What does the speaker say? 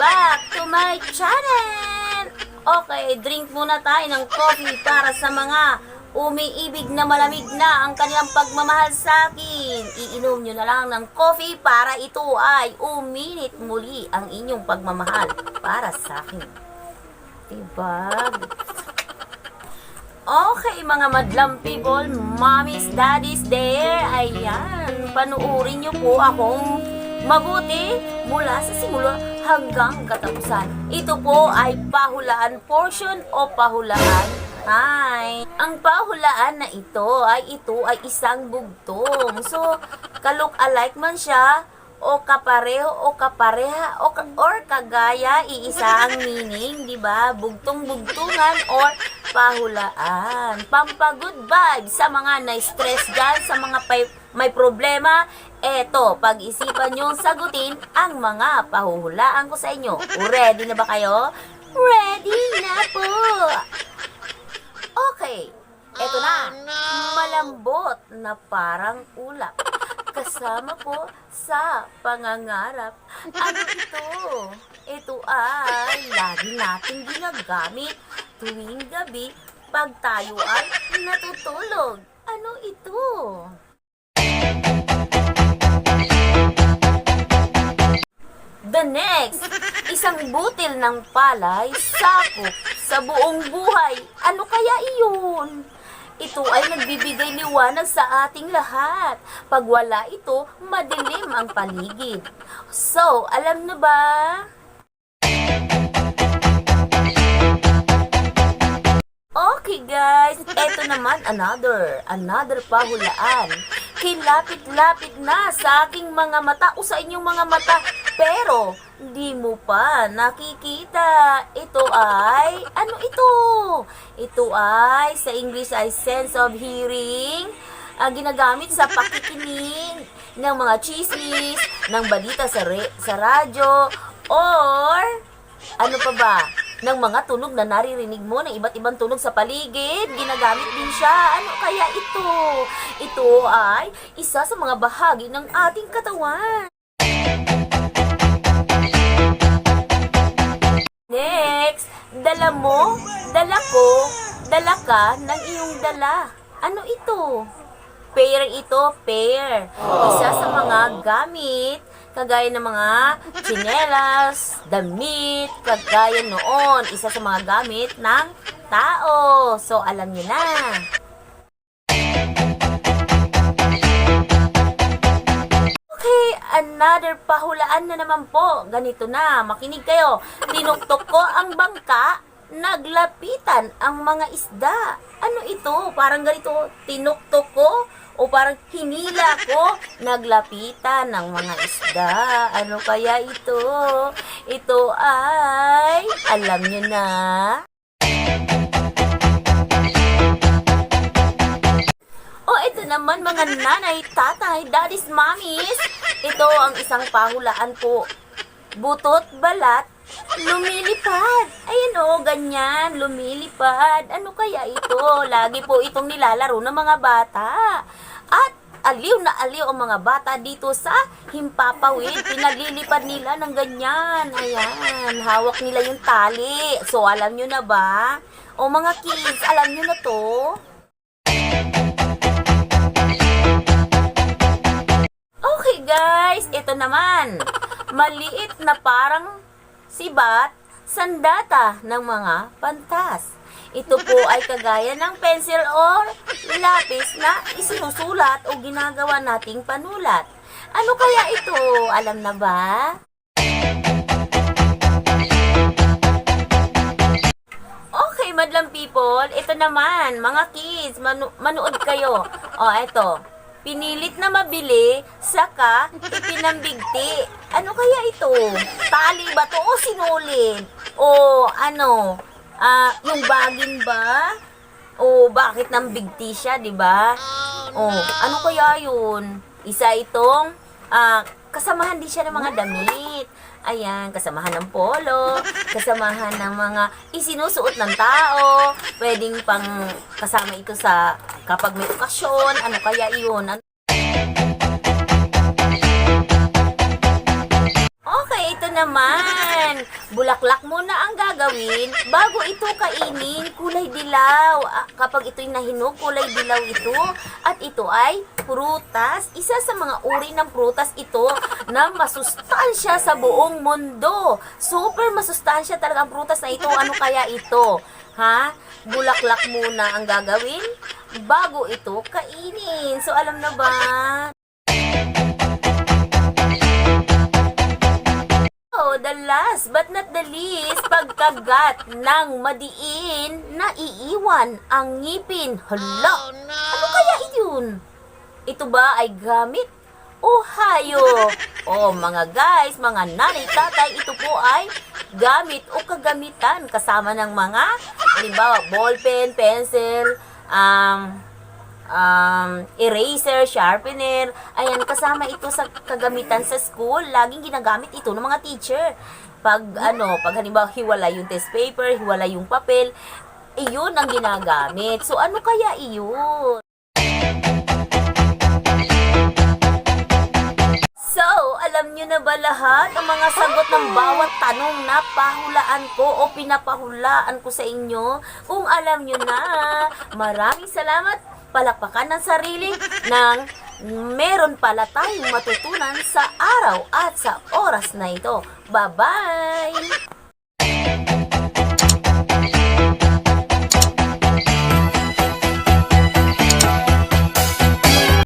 back to my channel! Okay, drink muna tayo ng coffee para sa mga umiibig na malamig na ang kanilang pagmamahal sa akin. Iinom nyo na lang ng coffee para ito ay uminit muli ang inyong pagmamahal para sa akin. Diba? Okay, mga madlang people, mommies, daddies there. Ayan, panuorin niyo po akong mabuti mula sa simula hanggang katapusan. Ito po ay pahulaan portion o pahulaan. Hi! Ang pahulaan na ito ay ito ay isang bugtong. So, kalok alike man siya o kapareho o kapareha o ka- or kagaya iisa ang meaning, di ba? Bugtong-bugtungan or pahulaan. Pampa-good vibes sa mga na-stress dyan, sa mga pay- may problema. Eto, pag-isipan nyo sagutin ang mga pahuhulaan ko sa inyo. Ready na ba kayo? Ready na po! Okay, eto na. Malambot na parang ulap. Kasama po sa pangangarap. Ano ito? Ito ay lagi nating ginagamit tuwing gabi pag tayo ay natutulog. Ano ito? The next, isang butil ng palay, sakop sa buong buhay. Ano kaya iyon? Ito ay nagbibigay liwanag sa ating lahat. Pag wala ito, madilim ang paligid. So, alam na ba? Okay guys, eto naman another, another pahulaan. Kilapit-lapit na sa aking mga mata o sa inyong mga mata, pero di mo pa nakikita. Ito ay, ano ito? Ito ay, sa English ay sense of hearing, ah, ginagamit sa pakikinig ng mga chismis, ng balita sa, re- sa radyo, or ano pa ba? ng mga tunog na naririnig mo ng iba't ibang tunog sa paligid. Ginagamit din siya. Ano kaya ito? Ito ay isa sa mga bahagi ng ating katawan. Next, dala mo, dala ko, dala ka ng iyong dala. Ano ito? Pair ito, pair. Isa sa mga gamit, kagaya ng mga chinelas, damit, kagaya noon, isa sa mga gamit ng tao. So, alam niyo na. Another pahulaan na naman po. Ganito na, makinig kayo. Tinuktok ko ang bangka, naglapitan ang mga isda. Ano ito? Parang ganito, tinuktok ko o parang hinila ko, naglapitan ng mga isda. Ano kaya ito? Ito ay, alam nyo na? O ito naman mga nanay, tatay, daddies, mommies. Ito ang isang pahulaan po. Butot, balat, lumilipad. Ayan o, ganyan, lumilipad. Ano kaya ito? Lagi po itong nilalaro ng mga bata. At aliw na aliw ang mga bata dito sa himpapawid. Pinalilipad nila ng ganyan. Ayan, hawak nila yung tali. So, alam nyo na ba? O mga kids, alam nyo na to? Ito naman. Maliit na parang sibat, sandata ng mga pantas. Ito po ay kagaya ng pencil or lapis na isinusulat o ginagawa nating panulat. Ano kaya ito? Alam na ba? Okay, madlang people, ito naman, mga kids, manu- manood kayo. O, eto, pinilit na mabili, saka ipinambigti. Ano kaya ito? Tali ba to o sinulid? O ano, ah, yung bagin ba? O bakit nang bigti siya, di ba? O, ano kaya yun? Isa itong ah, kasamahan din siya ng mga damit. Ayan, kasamahan ng polo, kasamahan ng mga isinusuot ng tao, pwedeng pang kasama ito sa kapag may okasyon, ano kaya iyon? Ano- Okay, ito naman. Bulaklak muna ang gagawin bago ito kainin. Kulay dilaw. Ah, kapag ito'y nahinog, kulay dilaw ito. At ito ay prutas. Isa sa mga uri ng prutas ito na masustansya sa buong mundo. Super masustansya talaga ang prutas na ito. Ano kaya ito? Ha? Bulaklak muna ang gagawin bago ito kainin. So, alam na ba? Oh, the last but not the least, pagkagat ng madiin na iiwan ang ngipin. Hala, ano kaya iyon? Ito ba ay gamit o hayop? Oh, mga guys, mga nanay, tatay, ito po ay gamit o kagamitan kasama ng mga, halimbawa, ballpen, pencil, um, um, eraser, sharpener. Ayan, kasama ito sa kagamitan sa school. Laging ginagamit ito ng mga teacher. Pag ano, pag halimbawa hiwala yung test paper, hiwala yung papel, iyon ang ginagamit. So ano kaya iyon? Alam nyo na ba lahat ang mga sagot ng bawat tanong na pahulaan ko o pinapahulaan ko sa inyo? Kung alam nyo na, maraming salamat. Palakpakan ng sarili ng meron pala tayong matutunan sa araw at sa oras na ito. Bye-bye!